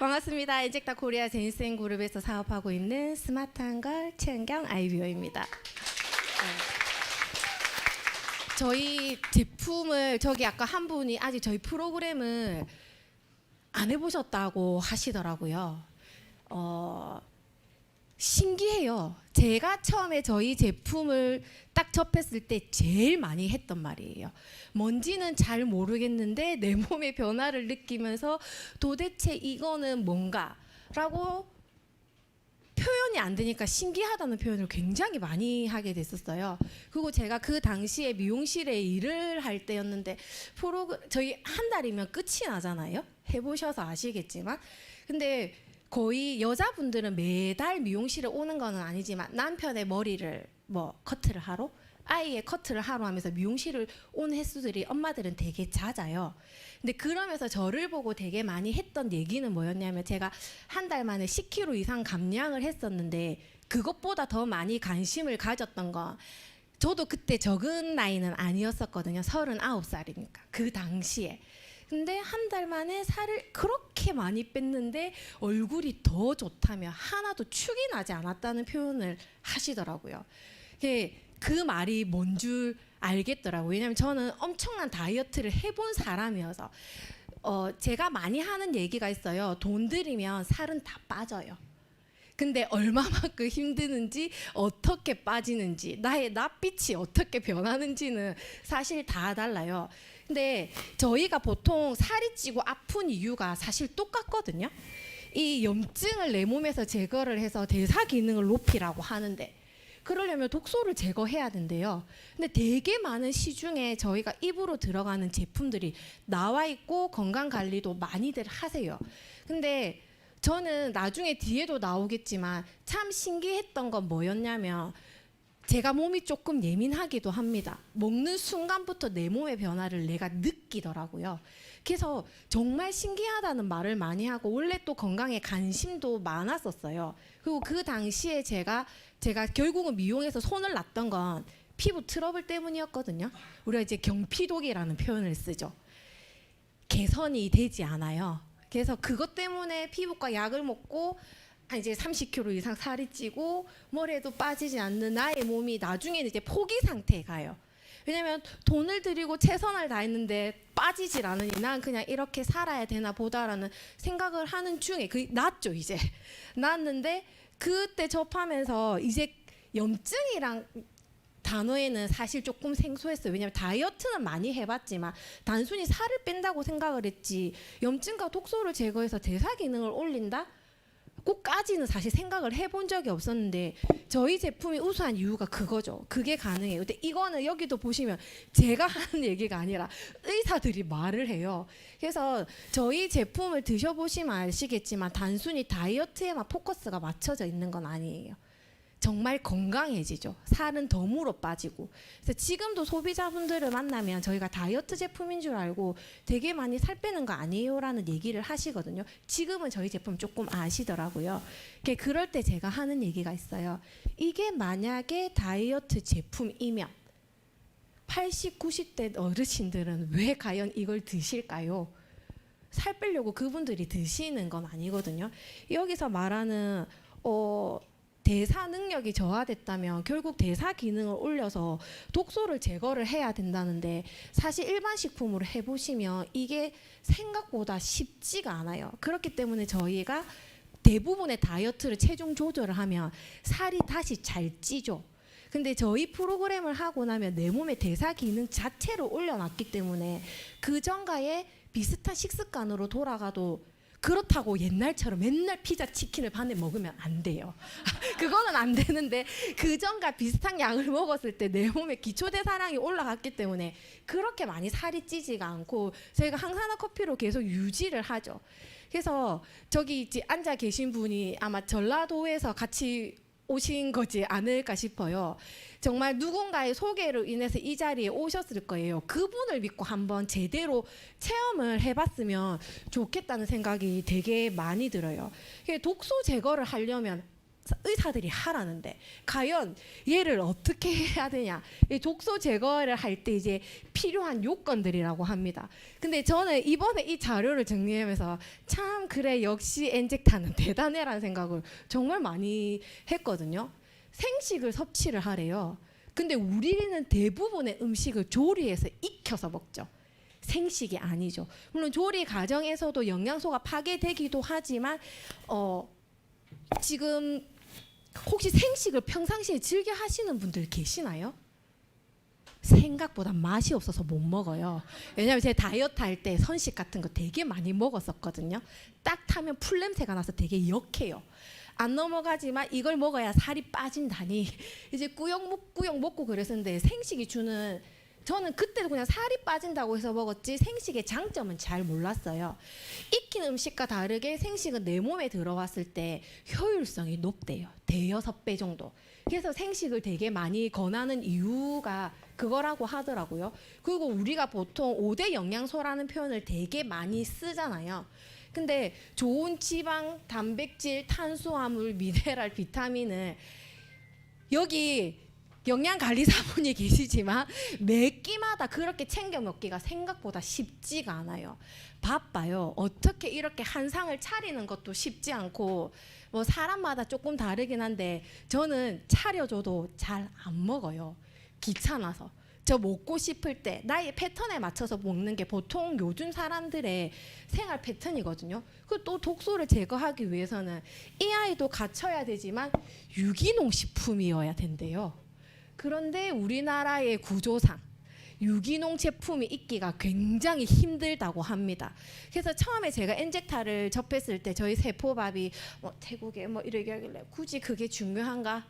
반갑습니다. 인젝타 코리아 제인스앤 그룹에서 사업하고 있는 스마트한 걸 최은경 아이비오입니다. 네. 저희 제품을 저기 아까 한 분이 아직 저희 프로그램을 안 해보셨다고 하시더라고요. 어, 신기해요. 제가 처음에 저희 제품을 딱 접했을 때 제일 많이 했던 말이에요. 뭔지는 잘 모르겠는데 내 몸의 변화를 느끼면서 도대체 이거는 뭔가라고 표현이 안 되니까 신기하다는 표현을 굉장히 많이 하게 됐었어요. 그리고 제가 그 당시에 미용실에 일을 할 때였는데 프로그 저희 한 달이면 끝이 나잖아요. 해보셔서 아시겠지만 근데 거의 여자분들은 매달 미용실에 오는 거는 아니지만 남편의 머리를 뭐 커트를 하러 아이의 커트를 하러 하면서 미용실을 온 횟수들이 엄마들은 되게 잦아요. 근데 그러면서 저를 보고 되게 많이 했던 얘기는 뭐였냐면 제가 한 달 만에 10kg 이상 감량을 했었는데 그것보다 더 많이 관심을 가졌던 건 저도 그때 적은 나이는 아니었었거든요. 39살이니까. 그 당시에. 근데 한 달 만에 살을 그렇게 많이 뺐는데 얼굴이 더 좋다며 하나도 축이 나지 않았다는 표현을 하시더라고요. 그 말이 뭔 줄 알겠더라고요. 왜냐하면 저는 엄청난 다이어트를 해본 사람이어서 어, 제가 많이 하는 얘기가 있어요. 돈 들이면 살은 다 빠져요. 근데 얼마만큼 힘드는지 어떻게 빠지는지 나의 낯빛이 어떻게 변하는지는 사실 다 달라요. 근데 저희가 보통 살이 찌고 아픈 이유가 사실 똑같거든요. 이 염증을 내 몸에서 제거를 해서 대사 기능을 높이라고 하는데 그러려면 독소를 제거해야 된대요. 근데 되게 많은 시중에 저희가 입으로 들어가는 제품들이 나와 있고 건강 관리도 많이들 하세요. 근데 저는 나중에 뒤에도 나오겠지만 참 신기했던 건 뭐였냐면 제가 몸이 조금 예민하기도 합니다. 먹는 순간부터 내 몸의 변화를 내가 느끼더라고요. 그래서 정말 신기하다는 말을 많이 하고 원래 또 건강에 관심도 많았었어요. 그리고 그 당시에 제가 제가 결국은 미용에서 손을 놨던 건 피부 트러블 때문이었거든요. 우리가 이제 경피독이라는 표현을 쓰죠. 개선이 되지 않아요. 그래서 그것 때문에 피부과 약을 먹고 한 이제 30kg 이상 살이 찌고 뭐래도 빠지지 않는 나의 몸이 나중에는 이제 포기 상태에 가요. 왜냐면 돈을 들이고 최선을 다했는데 빠지질 않으니 난 그냥 이렇게 살아야 되나 보다라는 생각을 하는 중에 그 낫죠 이제 낫는데 그때 접하면서 이제 염증이랑 단어에는 사실 조금 생소했어요. 왜냐하면 다이어트는 많이 해봤지만 단순히 살을 뺀다고 생각을 했지 염증과 독소를 제거해서 대사 기능을 올린다? 꼭까지는 사실 생각을 해본 적이 없었는데 저희 제품이 우수한 이유가 그거죠. 그게 가능해요. 근데 이거는 여기도 보시면 제가 하는 얘기가 아니라 의사들이 말을 해요. 그래서 저희 제품을 드셔보시면 아시겠지만 단순히 다이어트에만 포커스가 맞춰져 있는 건 아니에요. 정말 건강해지죠. 살은 덤으로 빠지고. 그래서 지금도 소비자분들을 만나면 저희가 다이어트 제품인 줄 알고 되게 많이 살 빼는 거 아니에요라는 얘기를 하시거든요. 지금은 저희 제품 조금 아시더라고요. 그럴 때 제가 하는 얘기가 있어요. 이게 만약에 다이어트 제품이면 80, 90대 어르신들은 왜 과연 이걸 드실까요? 살 빼려고 그분들이 드시는 건 아니거든요. 여기서 말하는 어 대사 능력이 저하됐다면 결국 대사 기능을 올려서 독소를 제거를 해야 된다는데 사실 일반 식품으로 해보시면 이게 생각보다 쉽지가 않아요. 그렇기 때문에 저희가 대부분의 다이어트를 체중 조절을 하면 살이 다시 잘 찌죠. 근데 저희 프로그램을 하고 나면 내 몸의 대사 기능 자체를 올려놨기 때문에 그 전과의 비슷한 식습관으로 돌아가도 그렇다고 옛날처럼 맨날 피자 치킨을 반에 먹으면 안 돼요. 그거는 안 되는데 그 전과 비슷한 양을 먹었을 때 내 몸의 기초 대사량이 올라갔기 때문에 그렇게 많이 살이 찌지가 않고 저희가 항산화 커피로 계속 유지를 하죠. 그래서 저기 앉아 계신 분이 아마 전라도에서 같이 오신 거지 않을까 싶어요. 정말 누군가의 소개로 인해서 이 자리에 오셨을 거예요. 그분을 믿고 한번 제대로 체험을 해봤으면 좋겠다는 생각이 되게 많이 들어요. 독소 제거를 하려면 의사들이 하라는데 과연 얘를 어떻게 해야 되냐? 이 독소 제거를 할 때 이제 필요한 요건들이라고 합니다. 근데 저는 이번에 이 자료를 정리하면서 참 그래 역시 엔젝타는 대단해라는 생각을 정말 많이 했거든요. 생식을 섭취를 하래요. 근데 우리는 대부분의 음식을 조리해서 익혀서 먹죠. 생식이 아니죠. 물론 조리 과정에서도 영양소가 파괴되기도 하지만 어 지금 혹시 생식을 평상시에 즐겨 하시는 분들 계시나요? 생각보다 맛이 없어서 못 먹어요. 왜냐하면 제가 다이어트 할 때 선식 같은 거 되게 많이 먹었었거든요. 딱 타면 풀 냄새가 나서 되게 역해요. 안 넘어가지만 이걸 먹어야 살이 빠진다니 이제 꾸역먹 꾸역 먹고 그랬었는데 생식이 주는 저는 그때도 그냥 살이 빠진다고 해서 먹었지 생식의 장점은 잘 몰랐어요. 익힌 음식과 다르게 생식은 내 몸에 들어왔을 때 효율성이 높대요. 대여섯 배 정도. 그래서 생식을 되게 많이 권하는 이유가 그거라고 하더라고요. 그리고 우리가 보통 5대 영양소라는 표현을 되게 많이 쓰잖아요. 근데 좋은 지방, 단백질, 탄수화물, 미네랄, 비타민을 여기 영양관리 사분이 계시지만 매 끼마다 그렇게 챙겨 먹기가 생각보다 쉽지가 않아요. 바빠요. 어떻게 이렇게 한 상을 차리는 것도 쉽지 않고 뭐 사람마다 조금 다르긴 한데 저는 차려줘도 잘 안 먹어요. 귀찮아서. 저 먹고 싶을 때 나의 패턴에 맞춰서 먹는 게 보통 요즘 사람들의 생활 패턴이거든요. 그 또 독소를 제거하기 위해서는 이 아이도 갖춰야 되지만 유기농 식품이어야 된대요. 그런데 우리나라의 구조상 유기농 제품이 있기가 굉장히 힘들다고 합니다. 그래서 처음에 제가 엔젝타를 접했을 때 저희 세포밥이 뭐 태국에 뭐 이러게 하길래 굳이 그게 중요한가?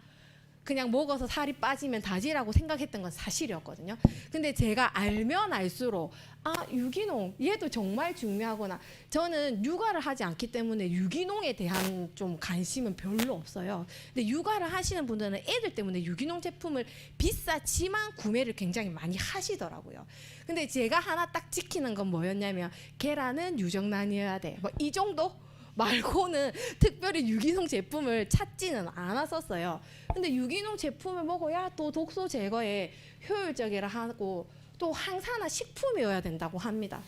그냥 먹어서 살이 빠지면 다지라고 생각했던 건 사실이었거든요. 근데 제가 알면 알수록 아 유기농 얘도 정말 중요하구나. 저는 육아를 하지 않기 때문에 유기농에 대한 좀 관심은 별로 없어요. 근데 육아를 하시는 분들은 애들 때문에 유기농 제품을 비싸지만 구매를 굉장히 많이 하시더라고요. 근데 제가 하나 딱 지키는 건 뭐였냐면 계란은 유정란이어야 돼. 뭐 이 정도? 말고는 특별히 유기농 제품을 찾지는 않았었어요. 근데 유기농 제품을 먹어야 또 독소 제거에 효율적이라 하고 또 항산화 식품이어야 된다고 합니다.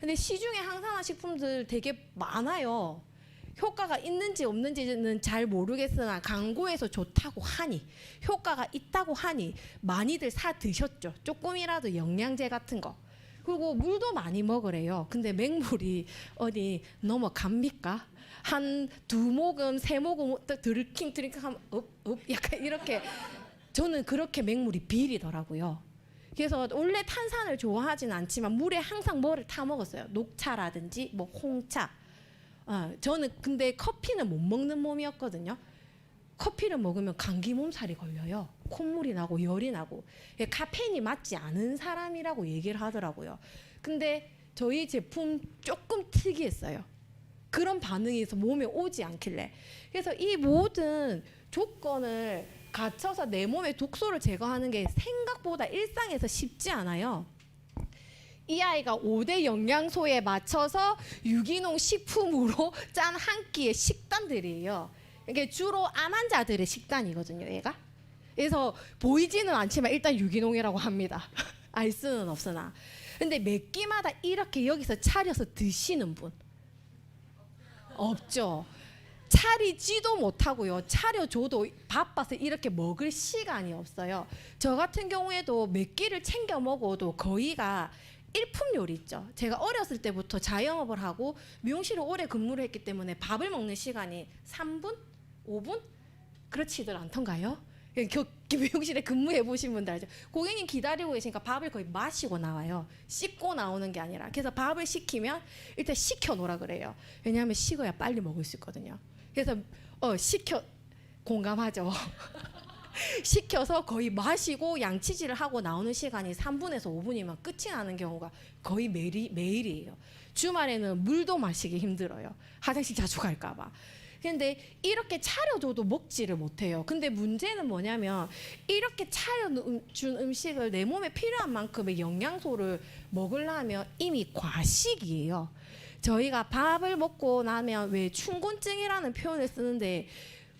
근데 시중에 항산화 식품들 되게 많아요. 효과가 있는지 없는지는 잘 모르겠으나 광고에서 좋다고 하니 효과가 있다고 하니 많이들 사 드셨죠. 조금이라도 영양제 같은 거. 그리고 물도 많이 먹으래요. 근데 맹물이 어디 넘어갑니까? 한 두 모금, 세 모금 딱 드르킹 드링킹 하면 업, 업 약간 이렇게 저는 그렇게 맹물이 비리더라고요. 그래서 원래 탄산을 좋아하진 않지만 물에 항상 뭐를 타 먹었어요. 녹차라든지 뭐 홍차. 어, 저는 근데 커피는 못 먹는 몸이었거든요. 커피를 먹으면 감기 몸살이 걸려요. 콧물이 나고 열이 나고 예, 카페인이 맞지 않은 사람이라고 얘기를 하더라고요. 근데 저희 제품 조금 특이했어요. 그런 반응이 서 몸에 오지 않길래 그래서 이 모든 조건을 갖춰서 내 몸의 독소를 제거하는 게 생각보다 일상에서 쉽지 않아요. 이 아이가 5대 영양소에 맞춰서 유기농 식품으로 짠 한 끼의 식단들이에요. 이게 주로 암 환자들의 식단이거든요, 얘가. 그래서 보이지는 않지만 일단 유기농이라고 합니다. 알 수는 없으나. 근데 몇 끼마다 이렇게 여기서 차려서 드시는 분 없죠. 차리지도 못하고요. 차려줘도 바빠서 이렇게 먹을 시간이 없어요. 저 같은 경우에도 몇 끼를 챙겨 먹어도 거의가 일품 요리 있죠. 제가 어렸을 때부터 자영업을 하고 미용실에 오래 근무를 했기 때문에 밥을 먹는 시간이 3분, 5분 그렇지들 않던가요? 겨, 미용실에 근무해 보신 분들 알죠. 고객님 기다리고 계시니까 밥을 거의 마시고 나와요. 씻고 나오는 게 아니라. 그래서 밥을 시키면 일단 식혀 놓으라 그래요. 왜냐하면 식어야 빨리 먹을 수 있거든요. 그래서 어 식혀 공감하죠. 시켜서 거의 마시고 양치질을 하고 나오는 시간이 3분에서 5분이면 끝이 나는 경우가 거의 매일이, 매일이에요. 주말에는 물도 마시기 힘들어요. 화장실 자주 갈까봐. 근데 이렇게 차려줘도 먹지를 못해요. 근데 문제는 뭐냐면 이렇게 차려준 음식을 내 몸에 필요한 만큼의 영양소를 먹으려면 이미 과식이에요. 저희가 밥을 먹고 나면 왜 충곤증이라는 표현을 쓰는데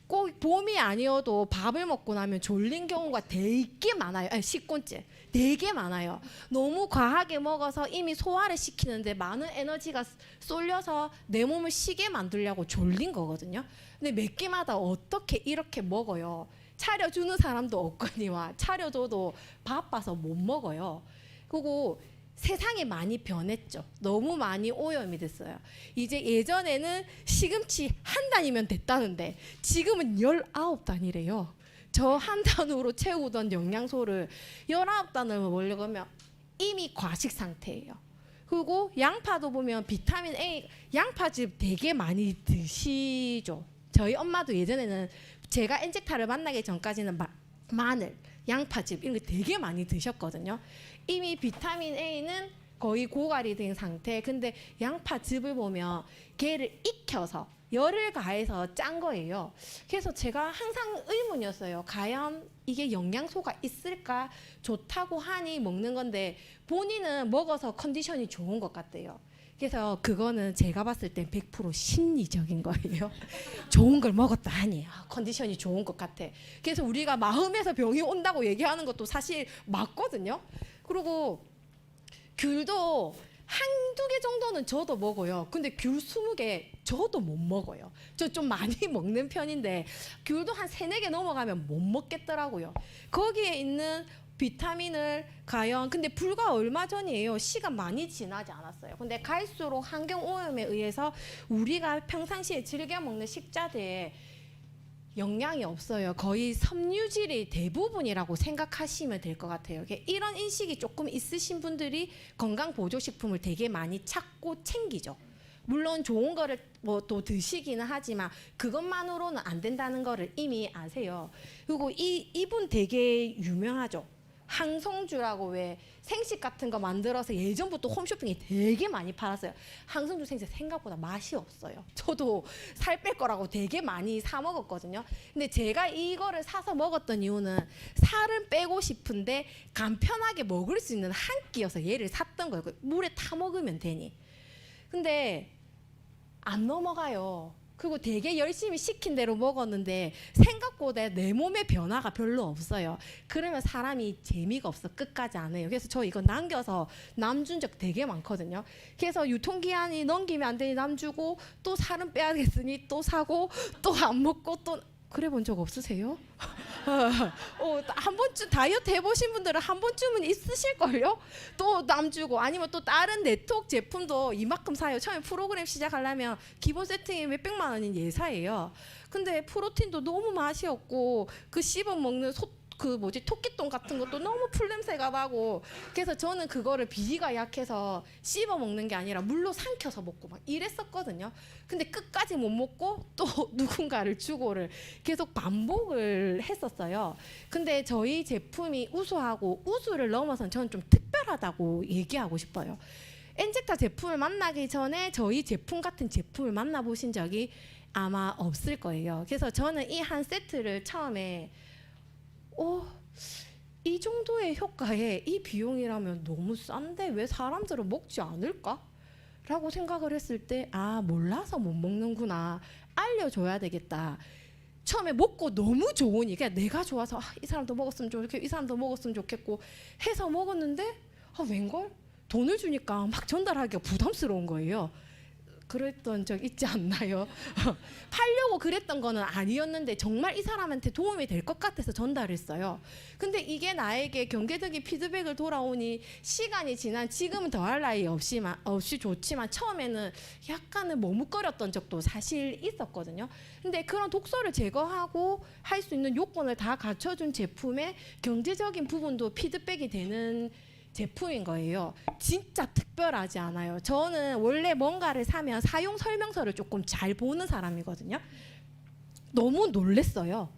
꼭 봄이 아니어도 밥을 먹고 나면 졸린 경우가 되게 많아요. 아니, 식곤증 되게 많아요. 너무 과하게 먹어서 이미 소화를 시키는데 많은 에너지가 쏠려서 내 몸을 쉬게 만들려고 졸린 거거든요. 근데 몇 끼마다 어떻게 이렇게 먹어요? 차려주는 사람도 없거니와 차려줘도 바빠서 못 먹어요. 그리고 세상이 많이 변했죠. 너무 많이 오염이 됐어요. 이제 예전에는 시금치 한 단이면 됐다는데 지금은 19단이래요. 저 한 단으로 채우던 영양소를 19단을 먹으려면 이미 과식 상태예요. 그리고 양파도 보면 비타민 A, 양파즙 되게 많이 드시죠. 저희 엄마도 예전에는 제가 엔젝타를 만나기 전까지는 마, 마늘, 양파즙 이런 거 되게 많이 드셨거든요. 이미 비타민 A는 거의 고갈이 된 상태. 근데 양파즙을 보면 걔를 익혀서 열을 가해서 짠 거예요. 그래서 제가 항상 의문이었어요. 과연 이게 영양소가 있을까? 좋다고 하니 먹는 건데 본인은 먹어서 컨디션이 좋은 것 같대요. 그래서 그거는 제가 봤을 땐100% 심리적인 거예요. 좋은 걸 먹었다 하니 아, 컨디션이 좋은 것 같아. 그래서 우리가 마음에서 병이 온다고 얘기하는 것도 사실 맞거든요. 그리고 귤도 한두 개 정도는 저도 먹어요. 근데 귤 스무 개 저도 못 먹어요. 저 좀 많이 먹는 편인데 귤도 한 세네 개 넘어가면 못 먹겠더라고요. 거기에 있는 비타민을 과연 근데 불과 얼마 전이에요. 시간 많이 지나지 않았어요. 근데 갈수록 환경 오염에 의해서 우리가 평상시에 즐겨 먹는 식자재에 영양이 없어요. 거의 섬유질이 대부분이라고 생각하시면 될 것 같아요. 이런 인식이 조금 있으신 분들이 건강 보조 식품을 되게 많이 찾고 챙기죠. 물론 좋은 거를 뭐 또 드시기는 하지만 그것만으로는 안 된다는 거를 이미 아세요. 그리고 이 이분 되게 유명하죠. 항성주라고 왜 생식 같은 거 만들어서 예전부터 홈쇼핑에 되게 많이 팔았어요. 항성주 생식 생각보다 맛이 없어요. 저도 살 뺄 거라고 되게 많이 사 먹었거든요. 근데 제가 이거를 사서 먹었던 이유는 살은 빼고 싶은데 간편하게 먹을 수 있는 한 끼여서 얘를 샀던 거예요. 그 물에 타 먹으면 되니. 근데 안 넘어가요. 그리고 되게 열심히 시킨 대로 먹었는데 생각보다 내 몸의 변화가 별로 없어요. 그러면 사람이 재미가 없어 끝까지 안 해요. 그래서 저 이거 남겨서 남준 적 되게 많거든요. 그래서 유통기한이 넘기면 안 되니 남주고 또 살은 빼야겠으니 또 사고 또 안 먹고 또 그래 본 적 없으세요? 어, 한 번쯤 다이어트 해보신 분들은 한 번쯤은 있으실걸요? 또 남주고 아니면 또 다른 네트워크 제품도 이만큼 사요. 처음에 프로그램 시작하려면 기본 세팅이 몇백만 원인 예사예요. 근데 프로틴도 너무 맛이 없고 그 씹어 먹는 소, 그 뭐지 토끼똥 같은 것도 너무 풀냄새가 나고 그래서 저는 그거를 비위가 약해서 씹어 먹는 게 아니라 물로 삼켜서 먹고 막 이랬었거든요. 근데 끝까지 못 먹고 또 누군가를 주고를 계속 반복을 했었어요. 근데 저희 제품이 우수하고 우수를 넘어선 저는 좀 특별하다고 얘기하고 싶어요. 엔젝타 제품을 만나기 전에 저희 제품 같은 제품을 만나보신 적이 아마 없을 거예요. 그래서 저는 이 한 세트를 처음에 어, 이 정도의 효과에 이 비용이라면 너무 싼데 왜 사람들은 먹지 않을까? 라고 생각을 했을 때, 아, 몰라서 못 먹는구나. 알려줘야 되겠다. 처음에 먹고 너무 좋으니까 내가 좋아서 아, 이 사람도 먹었으면 좋겠고 이 사람도 먹었으면 좋겠고 해서 먹었는데 아, 웬걸? 돈을 주니까 막 전달하기가 부담스러운 거예요. 그랬던 적 있지 않나요? 팔려고 그랬던 거는 아니었는데 정말 이 사람한테 도움이 될 것 같아서 전달했어요. 근데 이게 나에게 경계적인 피드백을 돌아오니 시간이 지난 지금은 더할 나위 없이만 없이 좋지만 처음에는 약간은 머뭇거렸던 적도 사실 있었거든요. 근데 그런 독소를 제거하고 할 수 있는 요건을 다 갖춰준 제품에 경제적인 부분도 피드백이 되는 제품인 거예요. 진짜 특별하지 않아요. 저는 원래 뭔가를 사면 사용 설명서를 조금 잘 보는 사람이거든요. 너무 놀랬어요.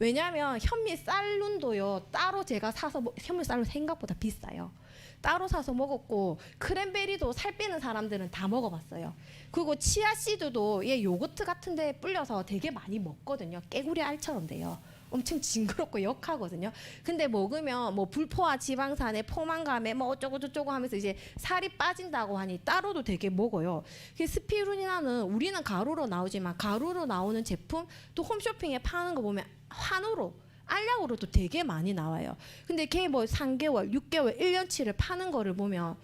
왜냐하면 현미 쌀룬도요 따로 제가 사서 먹- 현미 쌀룬 생각보다 비싸요. 따로 사서 먹었고 크랜베리도 살 빼는 사람들은 다 먹어봤어요. 그리고 치아 씨드도 얘 요거트 같은데 불려서 되게 많이 먹거든요. 깨구리 알처럼 돼요. 엄청 징그럽고 역하거든요. 근데 먹으면 뭐 불포화 지방산에 포만감에 뭐 어쩌고 저쩌고 하면서 이제 살이 빠진다고 하니 따로도 되게 먹어요. 그 스피루리나는 우리는 가루로 나오지만 가루로 나오는 제품 또 홈쇼핑에 파는 거 보면 환으로 알약으로도 되게 많이 나와요. 근데 걔 뭐 3개월, 6개월, 1년치를 파는 거를 보면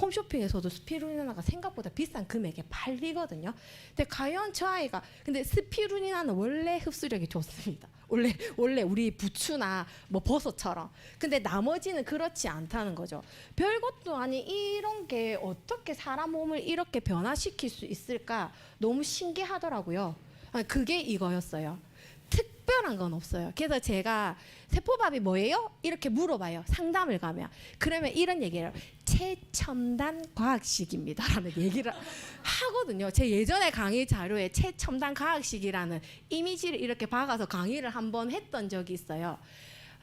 홈쇼핑에서도 스피루리나가 생각보다 비싼 금액에 팔리거든요. 근데 과연 저 아이가 근데 스피루리나는 원래 흡수력이 좋습니다. 원래 원래 우리 부추나 뭐 버섯처럼. 근데 나머지는 그렇지 않다는 거죠. 별것도 아닌 이런 게 어떻게 사람 몸을 이렇게 변화시킬 수 있을까 너무 신기하더라고요. 아, 그게 이거였어요. 특별한 건 없어요. 그래서 제가 세포밥이 뭐예요? 이렇게 물어봐요. 상담을 가면. 그러면 이런 얘기를. 최첨단 과학식입니다라는 얘기를 하거든요. 제 예전에 강의 자료에 최첨단 과학식이라는 이미지를 이렇게 박아서 강의를 한번 했던 적이 있어요.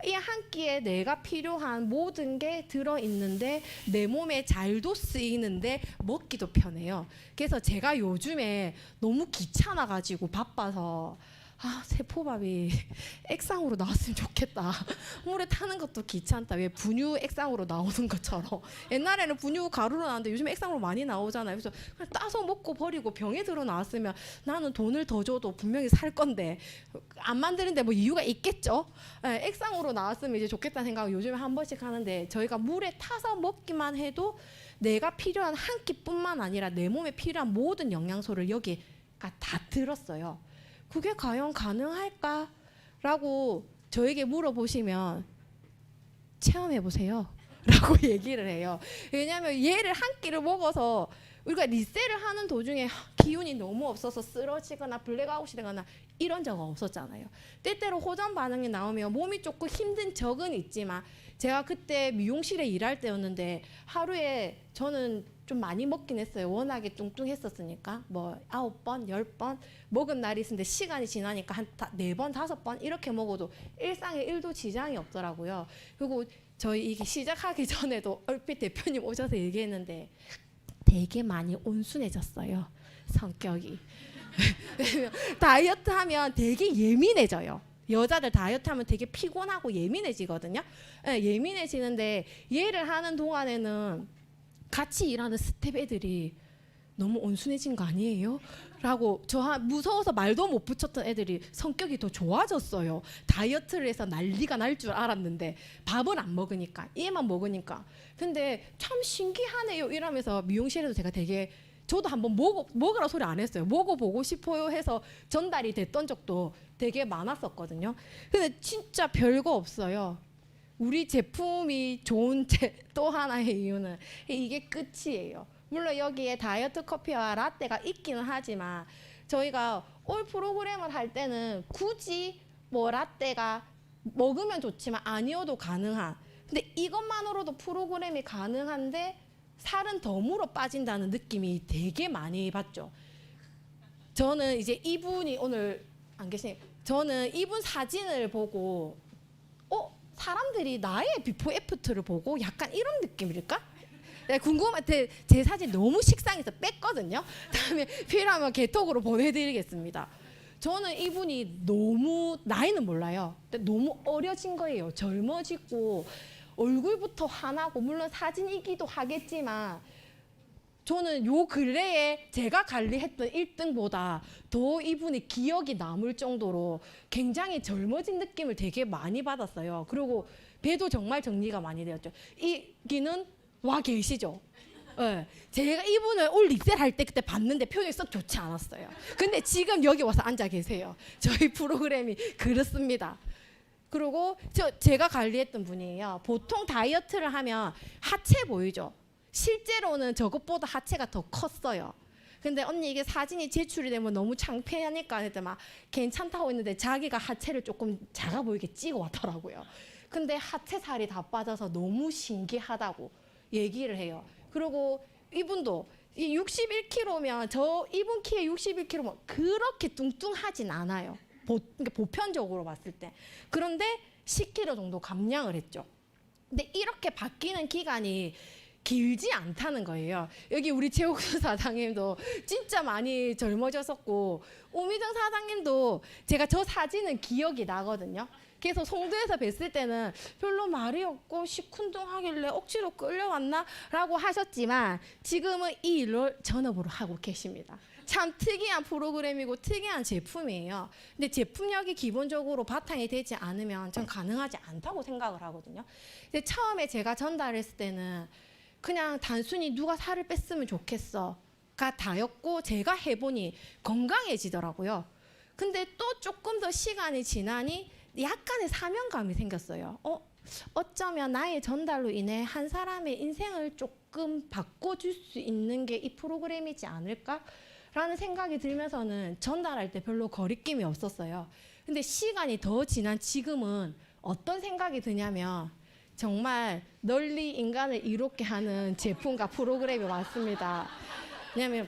이 한 끼에 내가 필요한 모든 게 들어 있는데 내 몸에 잘도 쓰이는데 먹기도 편해요. 그래서 제가 요즘에 너무 귀찮아 가지고 바빠서 아 세포밥이 액상으로 나왔으면 좋겠다. 물에 타는 것도 귀찮다. 왜 분유 액상으로 나오는 것처럼 옛날에는 분유 가루로 나왔는데 요즘 액상으로 많이 나오잖아요. 그래서 그냥 따서 먹고 버리고 병에 들어 나왔으면 나는 돈을 더 줘도 분명히 살 건데 안 만드는데 뭐 이유가 있겠죠. 예, 액상으로 나왔으면 이제 좋겠다는 생각을 요즘에 한 번씩 하는데 저희가 물에 타서 먹기만 해도 내가 필요한 한 끼뿐만 아니라 내 몸에 필요한 모든 영양소를 여기가 다 들었어요. 그게 과연 가능할까 라고 저에게 물어보시면 체험해 보세요. 라고 얘기를 해요. 왜냐하면 얘를 한 끼를 먹어서 우리가 리셀을 하는 도중에 기운이 너무 없어서 쓰러지거나 블랙아웃이 되거나 이런 적은 없었잖아요. 때때로 호전 반응이 나오면 몸이 조금 힘든 적은 있지만 제가 그때 미용실에 일할 때였는데 하루에 저는 좀 많이 먹긴 했어요. 워낙에 뚱뚱했었으니까 뭐 아홉 번, 열 번 먹은 날이 있는데 시간이 지나니까 한 네 번, 다섯 번 이렇게 먹어도 일상에 일도 지장이 없더라고요. 그리고 저희 이게 시작하기 전에도 얼핏 대표님 오셔서 얘기했는데 되게 많이 온순해졌어요. 성격이. 다이어트 하면 되게 예민해져요. 여자들 다이어트 하면 되게 피곤하고 예민해지거든요. 예, 예민해지는데 얘를 하는 동안에는 같이 일하는 스텝 애들이 너무 온순해진 거 아니에요? 라고 저 한- 무서워서 말도 못 붙였던 애들이 성격이 더 좋아졌어요. 다이어트를 해서 난리가 날 줄 알았는데 밥은 안 먹으니까 얘만 먹으니까. 근데 참 신기하네요. 이러면서 미용실에서 제가 되게 저도 한번 먹어 먹으라 소리 안 했어요. 먹어보고 싶어요 해서 전달이 됐던 적도 되게 많았었거든요. 근데 진짜 별거 없어요. 우리 제품이 좋은 제, 또 하나의 이유는 이게 끝이에요. 물론 여기에 다이어트 커피와 라떼가 있기는 하지만 저희가 올 프로그램을 할 때는 굳이 뭐 라떼가 먹으면 좋지만 아니어도 가능한 근데 이것만으로도 프로그램이 가능한데 살은 덤으로 빠진다는 느낌이 되게 많이 받죠. 저는 이제 이분이 오늘 안 계시니 저는 이분 사진을 보고 어 사람들이 나의 비포 애프터를 보고 약간 이런 느낌일까? 네, 궁금한데 제 사진 너무 식상해서 뺐거든요. 다음에 필요하면 개톡으로 보내드리겠습니다. 저는 이분이 너무 나이는 몰라요. 근데 너무 어려진 거예요. 젊어지고 얼굴부터 환하고 물론 사진이기도 하겠지만 저는 요 근래에 제가 관리했던 1등보다 더 이분이 기억이 남을 정도로 굉장히 젊어진 느낌을 되게 많이 받았어요. 그리고 배도 정말 정리가 많이 되었죠. 이기는 와 계시죠. 예. 제가 이분을 올 리셀 할 때 그때 봤는데 표정이 썩 좋지 않았어요. 근데 지금 여기 와서 앉아 계세요. 저희 프로그램이 그렇습니다. 그리고 저 제가 관리했던 분이에요. 보통 다이어트를 하면 하체 보이죠. 실제로는 저것보다 하체가 더 컸어요. 근데 언니 이게 사진이 제출이 되면 너무 창피하니까 했더니 막 괜찮다고 했는데 자기가 하체를 조금 작아 보이게 찍어 왔더라고요. 근데 하체 살이 다 빠져서 너무 신기하다고 얘기를 해요. 그리고 이분도 이 61kg면 저 이분 키에 61kg면 그렇게 뚱뚱하진 않아요. 보, 그러니까 보편적으로 봤을 때. 그런데 10kg 정도 감량을 했죠. 근데 이렇게 바뀌는 기간이 길지 않다는 거예요. 여기 우리 최옥수 사장님도 진짜 많이 젊어졌었고 오미정 사장님도 제가 저 사진은 기억이 나거든요. 그래서 송도에서 뵀을 때는 별로 말이 없고 시큰둥하길래 억지로 끌려왔나라고 하셨지만 지금은 이 일을 전업으로 하고 계십니다. 참 특이한 프로그램이고 특이한 제품이에요. 근데 제품력이 기본적으로 바탕이 되지 않으면 전 가능하지 않다고 생각을 하거든요. 근데 처음에 제가 전달했을 때는 그냥 단순히 누가 살을 뺐으면 좋겠어가 다였고 제가 해보니 건강해지더라고요. 근데 또 조금 더 시간이 지나니 약간의 사명감이 생겼어요. 어, 어쩌면 나의 전달로 인해 한 사람의 인생을 조금 바꿔줄 수 있는 게 이 프로그램이지 않을까? 라는 생각이 들면서는 전달할 때 별로 거리낌이 없었어요. 근데 시간이 더 지난 지금은 어떤 생각이 드냐면 정말 널리 인간을 이롭게 하는 제품과 프로그램이 왔습니다. 왜냐면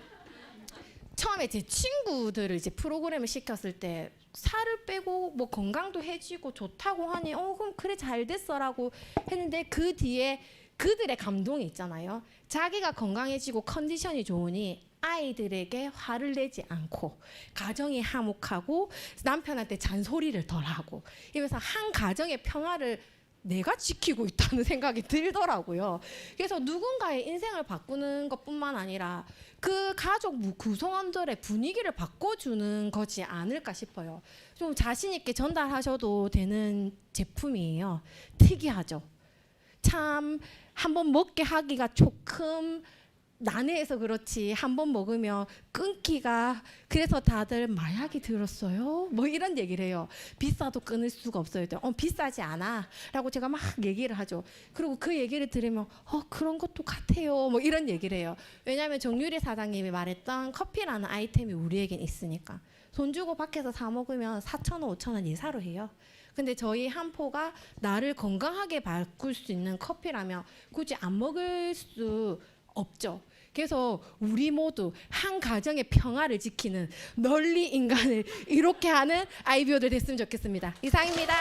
처음에 제 친구들을 이제 프로그램을 시켰을 때 살을 빼고 뭐 건강도 해지고 좋다고 하니 어 그럼 그래 잘 됐어라고 했는데 그 뒤에 그들의 감동이 있잖아요. 자기가 건강해지고 컨디션이 좋으니 아이들에게 화를 내지 않고 가정이 화목하고 남편한테 잔소리를 덜 하고 이러면서 한 가정의 평화를 내가 지키고 있다는 생각이 들더라고요. 그래서 누군가의 인생을 바꾸는 것뿐만 아니라 그 가족 무- 구성원들의 분위기를 바꿔주는 거지 않을까 싶어요. 좀 자신 있게 전달하셔도 되는 제품이에요. 특이하죠. 참 한번 먹게 하기가 조금 난해해서 그렇지 한 번 먹으면 끊기가 그래서 다들 마약이 들었어요? 뭐 이런 얘기를 해요. 비싸도 끊을 수가 없어요. 어 비싸지 않아 라고 제가 막 얘기를 하죠. 그리고 그 얘기를 들으면 어 그런 것도 같아요. 뭐 이런 얘기를 해요. 왜냐하면 정유리 사장님이 말했던 커피라는 아이템이 우리에겐 있으니까. 돈 주고 밖에서 사 먹으면 4천 원 5천 원 이사로 해요. 근데 저희 한 포가 나를 건강하게 바꿀 수 있는 커피라면 굳이 안 먹을 수 없죠. 그래서 우리 모두 한 가정의 평화를 지키는 널리 인간을 이롭게 하는 아이비오들 됐으면 좋겠습니다. 이상입니다.